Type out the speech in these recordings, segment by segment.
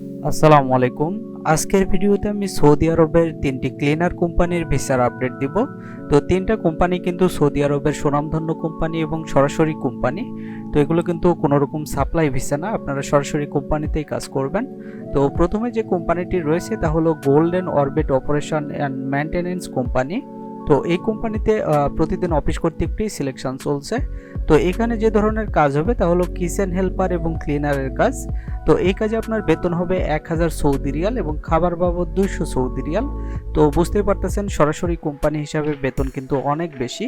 আসসালামু আলাইকুম। আজকের ভিডিওতে আমি সৌদি আরবের তিনটি ক্লিনার কোম্পানির ভিসার আপডেট দিব। তো তিনটা কোম্পানি কিন্তু সৌদি আরবের সুনামধন্য কোম্পানি এবং সরাসরি কোম্পানি। তো এগুলো কিন্তু কোনো রকম সাপ্লাই ভিসা না, আপনারা সরাসরি কোম্পানিতেই কাজ করবেন। তো প্রথমে যে কোম্পানিটি রয়েছে তা হলো golden orbit operation and maintenance company. তো এই কোম্পানিতে প্রতিদিন অফিস কর্তৃক সিলেকশন চলছে। তো এখানে যে ধরনের কাজ হবে তা হলো কিচেন হেল্পার এবং ক্লিনারের কাজ। তো এই কাজে আপনার বেতন হবে এক হাজার সৌদি রিয়াল এবং খাবার বাবদ দুইশো সৌদি রিয়াল। তো বুঝতেই পারতেছেন, সরাসরি কোম্পানি হিসাবে বেতন কিন্তু অনেক বেশি।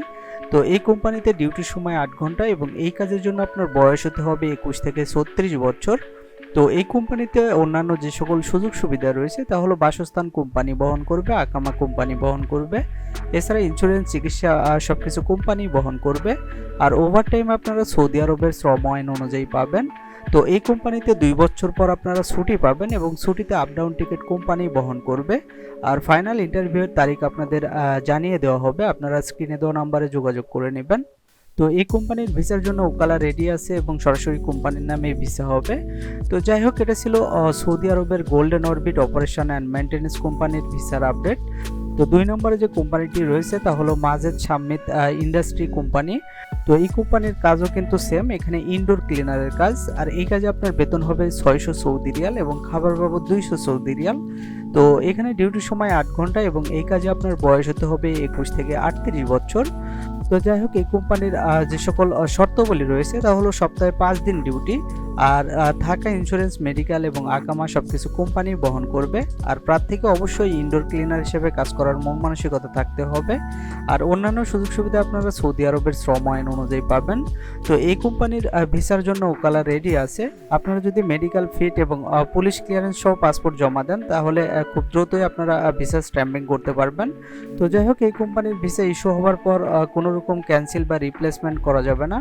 তো এই কোম্পানিতে ডিউটির সময় আট ঘণ্টা এবং এই কাজের জন্য আপনার বয়স হতে হবে একুশ থেকে ছত্রিশ বছর। তো এই কোম্পানিতে অন্যান্য যে সকল সুযোগ সুবিধা রয়েছে, তা হলো বাসস্থান কোম্পানি বহন করবে, আকামা কোম্পানি বহন করবে, এছাড়া ইন্স্যুরেন্স চিকিৎসা সব কিছু কোম্পানি বহন করবে। আর ওভারটাইম আপনারা সৌদি আরবের শ্রম আইন অনুযায়ী পাবেন। তো এই কোম্পানিতে দুই বছর পর আপনারা ছুটি পাবেন এবং ছুটিতে আপ ডাউন টিকিট কোম্পানি বহন করবে। আর ফাইনাল ইন্টারভিউয়ের তারিখ আপনাদের জানিয়ে দেওয়া হবে। আপনারা স্ক্রিনে দেওয়া নাম্বারে যোগাযোগ করে নেবেন। তো এই কোম্পানির ভিসার জন্য ওকালা রেডি আছে এবং সরাসরি কোম্পানির নামে ভিসা হবে। তো যাই হোক, এটা ছিল সৌদি আরবের golden orbit operation and maintenance কোম্পানির ভিসার আপডেট তো দুই নম্বরে যে কোম্পানিটি রয়েছে, তা হলো মাজেদ সাম্মিত ইন্ডাস্ট্রি কোম্পানি। তো এই কোম্পানির কাজও কিন্তু সেম এখানে ইনডোর ক্লিনারের কাজ। আর এই কাজে আপনার বেতন হবে ছয়শো সৌদি রিয়াল এবং খাবার বাবদ দুইশো সৌদি রিয়াল। তো এখানে ডিউটির সময় আট ঘণ্টা এবং এই কাজে আপনার বয়স হতে হবে একুশ থেকে আটত্রিশ বছর। তো যাই হোক, এই কোম্পানির যে সকল শর্তাবলী রয়েছে, তা হলো সপ্তাহে পাঁচ দিন ডিউটি আর থাকা ইন্স্যুরেন্স মেডিকেল এবং আকামা সব কিছু কোম্পানি বহন করবে। আর প্রার্থীকে অবশ্যই ইনডোর ক্লিনার হিসেবে কাজ করার মন মানসিকতা থাকতে হবে। আর অন্যান্য সুযোগ সুবিধা আপনারা সৌদি আরবের শ্রম আইন অনুযায়ী পাবেন। তো এই কোম্পানির ভিসার জন্য ওকালা রেডি আছে। আপনারা যদি মেডিকেল ফিট এবং পুলিশ ক্লিয়ারেন্স সহ পাসপোর্ট জমা দেন, তাহলে খুব দ্রুতই আপনারা ভিসা স্ট্যাম্পিং করতে পারবেন। তো যাই হোক, এই কোম্পানির ভিসা ইস্যু হওয়ার পর কোনো রকম ক্যান্সেল বা রিপ্লেসমেন্ট করা যাবে না।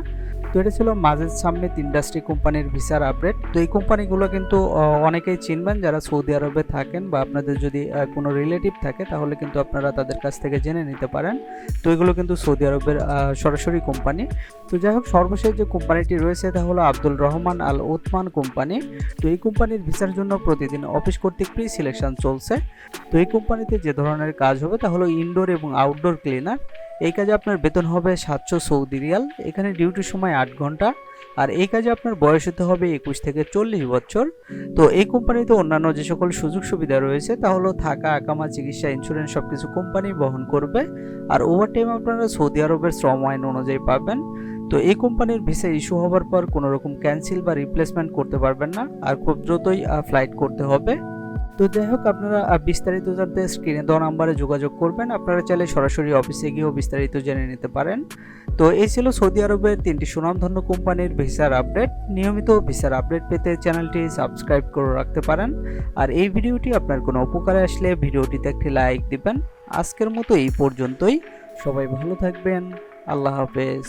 তো এটা ছিল মাজেদ সামনেত ইন্ডাস্ট্রি কোম্পানির ভিসার আপডেট তো এই কোম্পানিগুলো কিন্তু অনেকেই চিনবেন যারা সৌদি আরবে থাকেন বা আপনাদের যদি কোনো রিলেটিভ থাকে, তাহলে কিন্তু আপনারা তাদের কাছ থেকে জেনে নিতে পারেন। তো এগুলো কিন্তু সৌদি আরবের সরাসরি কোম্পানি। তো যাই হোক, সর্বশেষ যে কোম্পানিটি রয়েছে তা হলো Abdul Rahman Al Othman company. তো এই কোম্পানির ভিসার জন্য প্রতিদিন অফিস কর্তৃক প্রি সিলেকশন চলছে। তো এই কোম্পানিতে যে ধরনের কাজ হবে, তা হলো ইনডোর এবং আউটডোর ক্লিনার এই কাজে আপনার বেতন হবে সাতশো সৌদি রিয়াল, এখানে ডিউটির সময় আট ঘণ্টা, আর এই কাজে আপনার বয়স হতে হবে একুশ থেকে চল্লিশ বছর। তো এই কোম্পানিতে অন্যান্য যে সকল সুযোগ সুবিধা রয়েছে তা হলো থাকা আকামা চিকিৎসা ইন্স্যুরেন্স সব কিছু কোম্পানি বহন করবে। আর ওভারটাইম আপনারা সৌদি আরবের শ্রম আইন অনুযায়ী পাবেন। তো এই কোম্পানির ভিসা ইস্যু হওয়ার পর কোনো রকম ক্যান্সেল বা রিপ্লেসমেন্ট করতে পারবেন না, আর খুব দ্রুতই ফ্লাইট করতে হবে। তো যাই হোক, আপনারা বিস্তারিত জানতে স্ক্রিনে দেওয়া নাম্বারে যোগাযোগ করবেন, আপনারা চাইলে সরাসরি অফিসে গিয়েও বিস্তারিত জেনে নিতে পারেন। তো এই ছিল সৌদি আরবের তিনটি সুনামধন্য কোম্পানির ভিসার আপডেট নিয়মিত ভিসার আপডেট পেতে চ্যানেলটি সাবস্ক্রাইব করে রাখতে পারেন। আর এই ভিডিওটি আপনার কোনো উপকারে আসলে ভিডিওটিতে একটি লাইক দিবেন। আজকের মতো এই পর্যন্তই। সবাই ভালো থাকবেন। আল্লাহ হাফেজ।